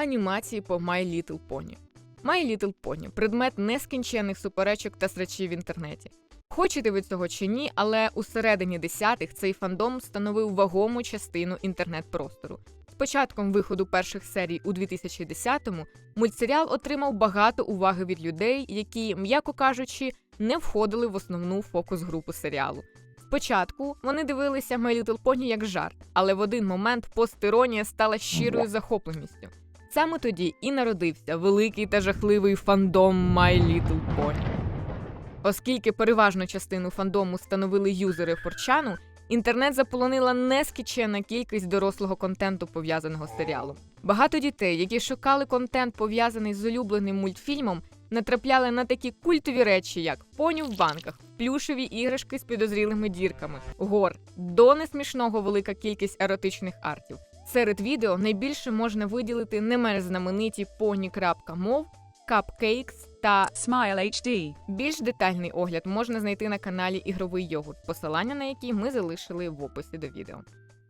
Анімації по My Little Pony. My Little Pony – предмет нескінченних суперечок та срачів в інтернеті. Хочете ви цього чи ні, але у середині десятих цей фандом становив вагому частину інтернет-простору. З початком виходу перших серій у 2010-му мультсеріал отримав багато уваги від людей, які, м'яко кажучи, не входили в основну фокус-групу серіалу. Спочатку вони дивилися My Little Pony як жарт, але в один момент постиронія стала щирою захопленістю. Саме тоді і народився великий та жахливий фандом My Little Pony. Оскільки переважну частину фандому становили юзери Форчану, інтернет заполонила нескінченна кількість дорослого контенту, пов'язаного з серіалом. Багато дітей, які шукали контент, пов'язаний з улюбленим мультфільмом, натрапляли на такі культові речі, як поні в банках, плюшеві іграшки з підозрілими дірками, гор, до несмішного велика кількість еротичних артів. Серед відео найбільше можна виділити не менш знамениті pony.mov, Cupcakes та Smile HD. більш детальний огляд можна знайти на каналі Ігровий йогурт, посилання на який ми залишили в описі до відео.